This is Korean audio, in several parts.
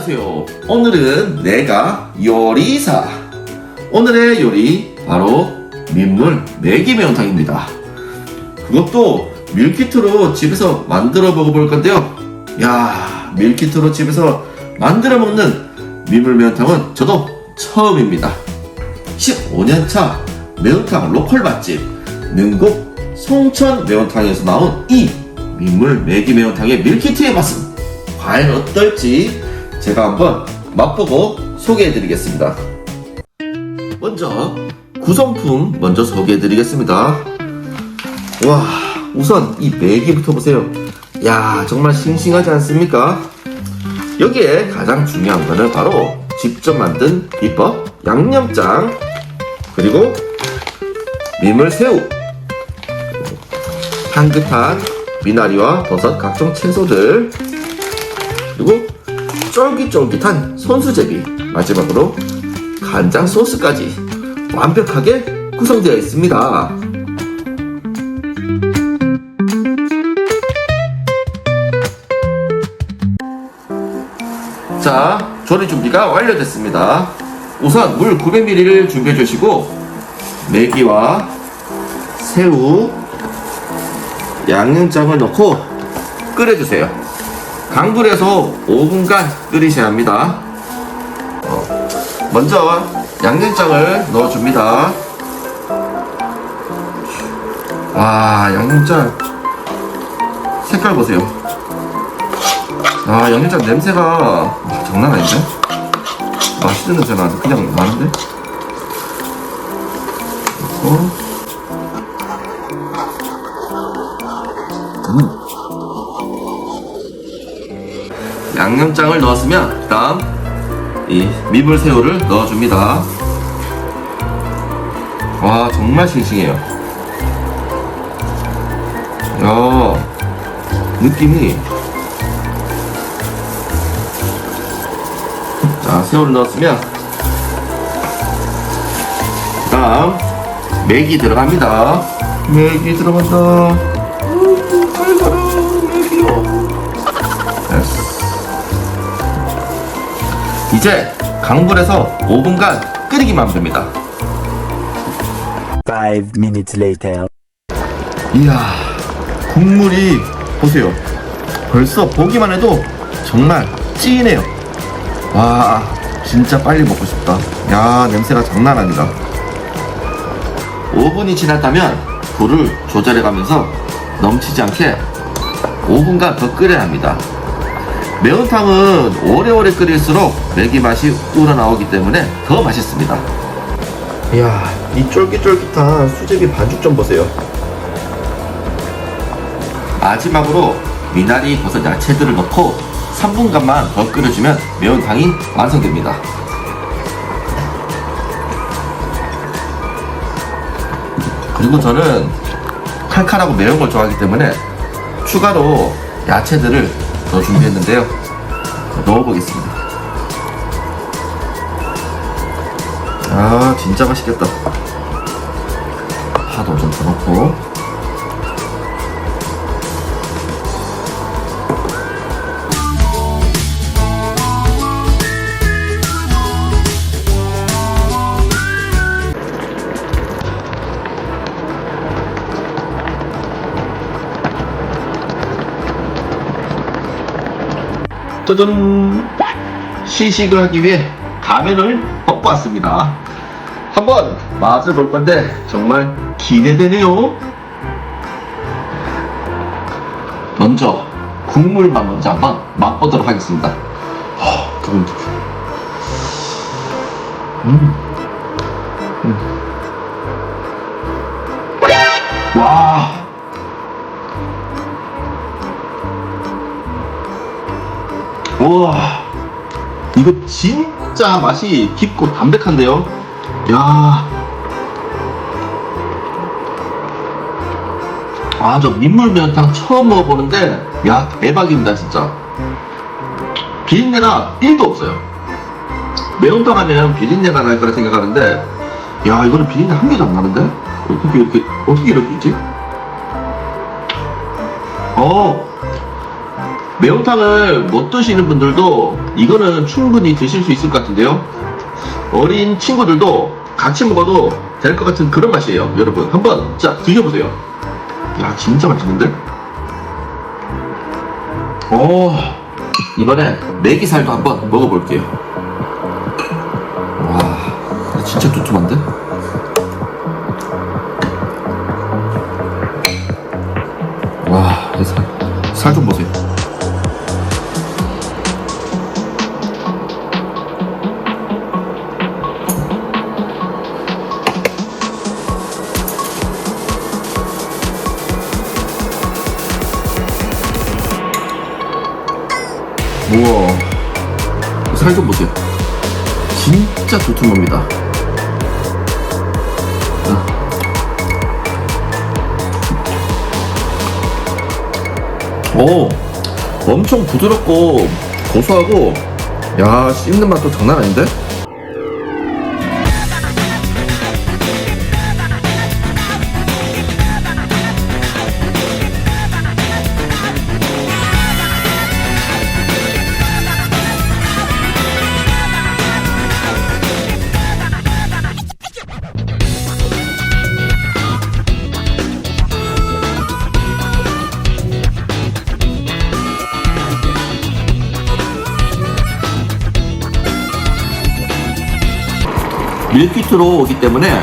안녕하세요. 오늘은 내가 요리사. 오늘의 요리 바로 민물 매기 매운탕입니다. 그것도 밀키트로 집에서 만들어 먹어볼 건데요. 야, 밀키트로 집에서 만들어 먹는 민물 매운탕은 저도 처음입니다. 15년차 매운탕 로컬 맛집 능곡 송천 매운탕에서 나온 이 민물 매기 매운탕의 밀키트의 맛은 과연 어떨지 제가 한번 맛보고 소개해 드리겠습니다. 먼저 구성품 먼저 소개해 드리겠습니다. 와, 우선 이 매기부터 보세요. 야, 정말 싱싱하지 않습니까? 여기에 가장 중요한 거는 바로 직접 만든 비법 양념장 그리고 민물새우 향긋한 미나리와 버섯 각종 채소들 그리고 쫄깃쫄깃한 손수제비 마지막으로 간장 소스까지 완벽하게 구성되어 있습니다. 자, 조리 준비가 완료됐습니다. 우선 물 900ml를 준비해 주시고 매기와 새우, 양념장을 넣고 끓여주세요. 강불에서 5분간 끓이셔야 합니다. 어, 먼저 양념장을 넣어줍니다. 와, 양념장 색깔 보세요. 아, 양념장 냄새가 와, 장난 아닌데? 맛있는 냄새 나는데 그냥 나는데? 양념장을 넣었으면 다음 이 미물새우를 넣어줍니다. 와 정말 싱싱해요. 야 느낌이 자 새우를 넣었으면 다음 맥이 들어갑니다. 맥이 들어간다. 이제 강불에서 5분간 끓이기만 하면 됩니다. Five minutes later. 이야, 국물이 보세요. 벌써 보기만 해도 정말 찐해요. 와, 진짜 빨리 먹고 싶다. 야, 냄새가 장난 아니다. 5분이 지났다면 불을 조절해 가면서 넘치지 않게 5분간 더 끓여야 합니다. 매운탕은 오래오래 끓일수록 매기 맛이 우러나오기 때문에 더 맛있습니다. 이야, 이 쫄깃쫄깃한 수제비 반죽 좀 보세요. 마지막으로 미나리, 버섯, 야채들을 넣고 3분간만 더 끓여주면 매운탕이 완성됩니다. 그리고 저는 칼칼하고 매운 걸 좋아하기 때문에 추가로 야채들을 더 준비했는데요. 넣어보겠습니다. 아, 진짜 맛있겠다. 파도 좀 더 넣고. 짜잔! 시식을 하기 위해 가면을 벗고 왔습니다. 한번 맛을 볼 건데 정말 기대되네요. 먼저 국물만 먼저 한번 맛보도록 하겠습니다. 어, 두근두근. 음. 음. 진짜 맛이 깊고 담백한데요 야 아, 저 민물면탕 처음 먹어보는데, 야, 대박입니다, 진짜. 비린내가 1도 없어요. 매운탕 하면 비린내가 날 거라 생각하는데, 야, 이거는 비린내 한 개도 안 나는데? 어떻게 이렇게, 어떻게 이렇게 있지? 어, 매운탕을 못 드시는 분들도 이거는 충분히 드실 수 있을 것 같은데요. 어린 친구들도 같이 먹어도 될 것 같은 그런 맛이에요. 여러분 한번 자 드셔보세요. 야 진짜 맛있는데? 오 이번에 메기살도 한번 먹어볼게요. 와 진짜 두툼한데? 와, 살좀 보세요. 살 좀 보세요. 진짜 두툼합니다. 아. 오, 엄청 부드럽고 고소하고, 야, 씹는 맛도 장난 아닌데? 밀키트로 오기 때문에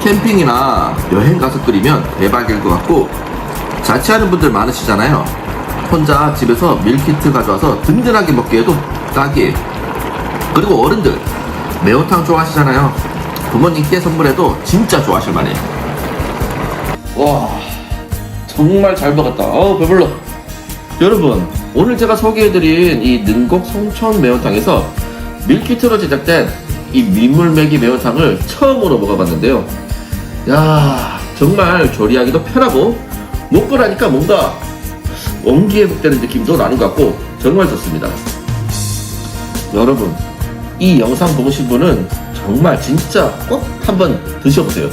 캠핑이나 여행 가서 끓이면 대박일 것 같고 자취하는 분들 많으시잖아요. 혼자 집에서 밀키트 가져와서 든든하게 먹기에도 딱이에요. 그리고 어른들 매운탕 좋아하시잖아요. 부모님께 선물해도 진짜 좋아하실 만해요. 와 정말 잘 먹었다. 어 배불러. 여러분 오늘 제가 소개해드린 이 능곡 송천 매운탕에서 밀키트로 제작된 이 민물메기 매운탕을 처음으로 먹어봤는데요. 야 정말 조리하기도 편하고 먹고 나니까 뭔가 원기에 북되는 느낌도 나는 것 같고 정말 좋습니다. 여러분 이 영상 보신 분은 정말 진짜 꼭 한번 드셔보세요.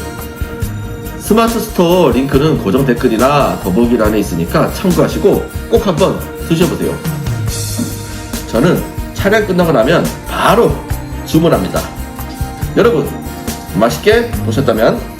스마트 스토어 링크는 고정 댓글이나 더보기란에 있으니까 참고하시고 꼭 한번 드셔보세요. 저는 촬영 끝나고 나면 바로 주문합니다. 여러분, 맛있게 보셨다면